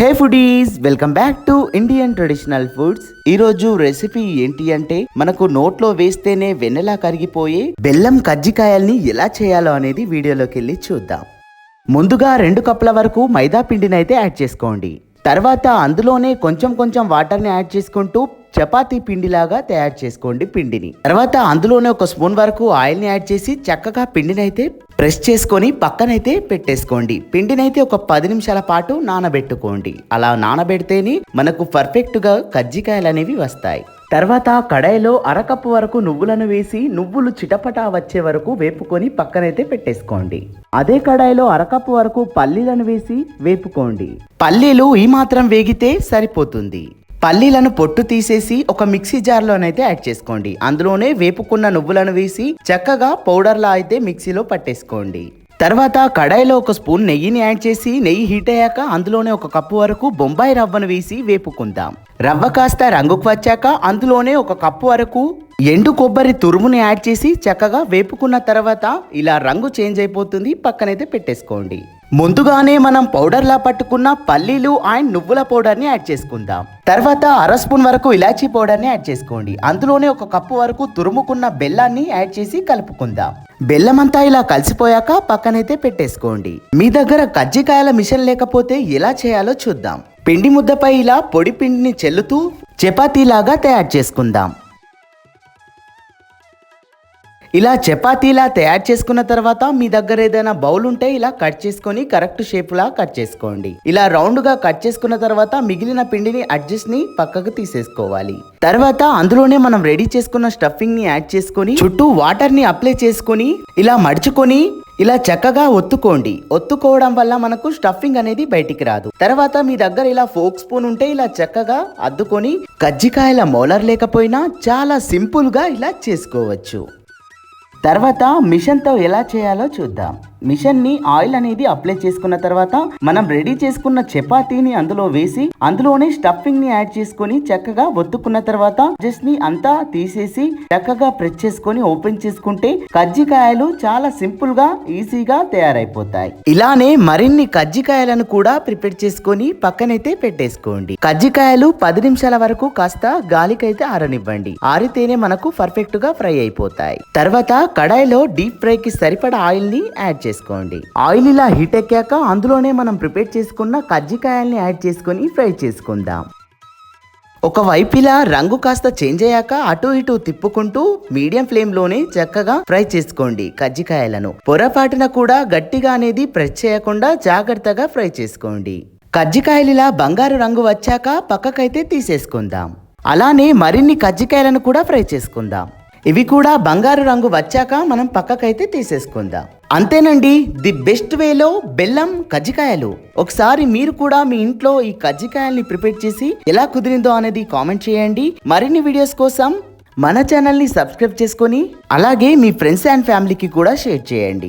Hey foodies welcome back to Indian traditional foods. ఈ రోజు recipe ఏంటి అంటే మనకు నోట్లో వేస్తేనే వెన్నెలా కరిగిపోయే బెల్లం కజ్జికాయల్ని ఎలా చేయాలో అనేది వీడియోలోకి వెళ్ళి చూద్దాం. ముందుగా రెండు కప్పుల వరకు మైదా పిండిని అయితే యాడ్ చేసుకోండి. తర్వాత అందులోనే కొంచెం కొంచెం వాటర్ని యాడ్ చేసుకుంటూ చపాతీ పిండిలాగా తయారు చేసుకోండి పిండిని. తర్వాత అందులోనే ఒక స్పూన్ వరకు ఆయిల్ని యాడ్ చేసి చక్కగా పిండిని అయితే ప్రెస్ చేసుకొని పక్కనైతే పెట్టేసుకోండి. పిండినైతే ఒక పది నిమిషాల పాటు నానబెట్టుకోండి. అలా నానబెడితేనే మనకు పర్ఫెక్ట్గా కజ్జికాయలు అనేవి వస్తాయి. తర్వాత కడాయిలో అరకప్పు వరకు నువ్వులను వేసి నువ్వులు చిటపటా వచ్చే వరకు వేపుకొని పక్కనైతే పెట్టేసుకోండి. అదే కడాయిలో అరకప్పు వరకు పల్లీలను వేసి వేపుకోండి. పల్లీలు ఈ మాత్రం వేగితే సరిపోతుంది. పల్లీలను పొట్టు తీసేసి ఒక మిక్సీ జార్లోనైతే యాడ్ చేసుకోండి. అందులోనే వేపుకున్న నువ్వులను వేసి చక్కగా పౌడర్లా అయితే మిక్సీలో పట్టేసుకోండి. తర్వాత కడాయిలో ఒక స్పూన్ నెయ్యిని యాడ్ చేసి నెయ్యి హీట్ అయ్యాక అందులోనే ఒక కప్పు వరకు బొంబాయి రవ్వను వేసి వేపుకుందాం. రవ్వ కాస్త రంగుకు వచ్చాక అందులోనే ఒక కప్పు వరకు ఎండు కొబ్బరి తురుముని యాడ్ చేసి చక్కగా వేపుకున్న తర్వాత ఇలా రంగు చేంజ్ అయిపోతుంది పక్కనైతే పెట్టేసుకోండి. ముందుగానే మనం పౌడర్లా పట్టుకున్న పల్లీలు అండ్ నువ్వుల పౌడర్ని యాడ్ చేసుకుందాం. తర్వాత అర స్పూన్ వరకు ఇలాచీ పౌడర్ని యాడ్ చేసుకోండి. అందులోనే ఒక కప్పు వరకు తురుముకున్న బెల్లాన్ని యాడ్ చేసి కలుపుకుందాం. బెల్లం అంతా ఇలా కలిసిపోయాక పక్కనైతే పెట్టేసుకోండి. మీ దగ్గర కజ్జికాయల మిషన్ లేకపోతే ఎలా చేయాలో చూద్దాం. పిండి ముద్దపై ఇలా పొడి పిండిని చెల్లుతూ చపాతీలాగా తయారు చేసుకుందాం. ఇలా చపాతీలా తయారు చేసుకున్న తర్వాత మీ దగ్గర ఏదైనా బౌల్ ఉంటే ఇలా కట్ చేసుకొని కరెక్ట్ షేప్లా కట్ చేసుకోండి. ఇలా రౌండ్గా కట్ చేసుకున్న తర్వాత మిగిలిన పిండిని అడ్జస్ట్ని పక్కకు తీసేసుకోవాలి. తర్వాత అందులోనే మనం రెడీ చేసుకున్న స్టఫింగ్ని యాడ్ చేసుకొని చుట్టూ వాటర్ని అప్లై చేసుకొని ఇలా మడుచుకొని ఇలా చక్కగా ఒత్తుకోండి. ఒత్తుకోవడం వల్ల మనకు స్టఫింగ్ అనేది బయటికి రాదు. తర్వాత మీ దగ్గర ఇలా ఫోక్ స్పూన్ ఉంటే ఇలా చక్కగా అద్దుకొని కజ్జికాయల మోలర్ లేకపోయినా చాలా సింపుల్గా ఇలా చేసుకోవచ్చు. తర్వాత మిషన్తో ఎలా చేయాలో చూద్దాం. మిషన్ని ఆయిల్ అనేది అప్లై చేసుకున్న తర్వాత మనం రెడీ చేసుకున్న చపాతీని అందులో వేసి అందులోనే స్టఫింగ్ని యాడ్ చేసుకొని చక్కగా ఒత్తుకున్న తర్వాత జస్ట్ని అంతా తీసేసి చక్కగా ప్రెస్ చేసుకొని ఓపెన్ చేసుకుంటే కజ్జికాయలు చాలా సింపుల్గా ఈజీగా తయారైపోతాయి. ఇలానే మరిన్ని కజ్జికాయలను కూడా ప్రిపేర్ చేసుకొని పక్కనైతే పెట్టేసుకోండి. కజ్జికాయలు పది నిమిషాల వరకు కాస్త గాలికైతే ఆరనివ్వండి. ఆరితేనే మనకు పర్ఫెక్ట్గా ఫ్రై అయిపోతాయి. తర్వాత కడాయిలో డీప్ ఫ్రై కి సరిపడా ఆయిల్ని యాడ్ చేసుకోండి. ఆయిల్ ఇలా హీట్ ఎక్కాక అందులోనే మనం ప్రిపేర్ చేసుకున్న కజ్జికాయల్ని యాడ్ చేసుకొని ఫ్రై చేసుకుందాం. ఒకవైపు ఇలా రంగు కాస్త చేంజ్ అయ్యాక అటు ఇటు తిప్పుకుంటూ మీడియం ఫ్లేమ్లోనే చక్కగా ఫ్రై చేసుకోండి కజ్జికాయలను. పొరపాటున కూడా గట్టిగా అనేది ప్రెస్ చేయకుండా జాగ్రత్తగా ఫ్రై చేసుకోండి. కజ్జికాయలు ఇలా బంగారు రంగు వచ్చాక పక్కకైతే తీసేసుకుందాం. అలానే మరిన్ని కజ్జికాయలను కూడా ఫ్రై చేసుకుందాం. ఇవి కూడా బంగారు రంగు వచ్చాక మనం పక్కకైతే తీసేసుకుందాం. అంతేనండి ది బెస్ట్ వేలో బెల్లం కజ్జికాయలు. ఒకసారి మీరు కూడా మీ ఇంట్లో ఈ కజ్జికాయల్ని ప్రిపేర్ చేసి ఎలా కుదిరిందో అనేది కామెంట్ చేయండి. మరిన్ని వీడియోస్ కోసం మన ఛానల్ని సబ్స్క్రైబ్ చేసుకొని అలాగే మీ ఫ్రెండ్స్ అండ్ ఫ్యామిలీకి కూడా షేర్ చేయండి.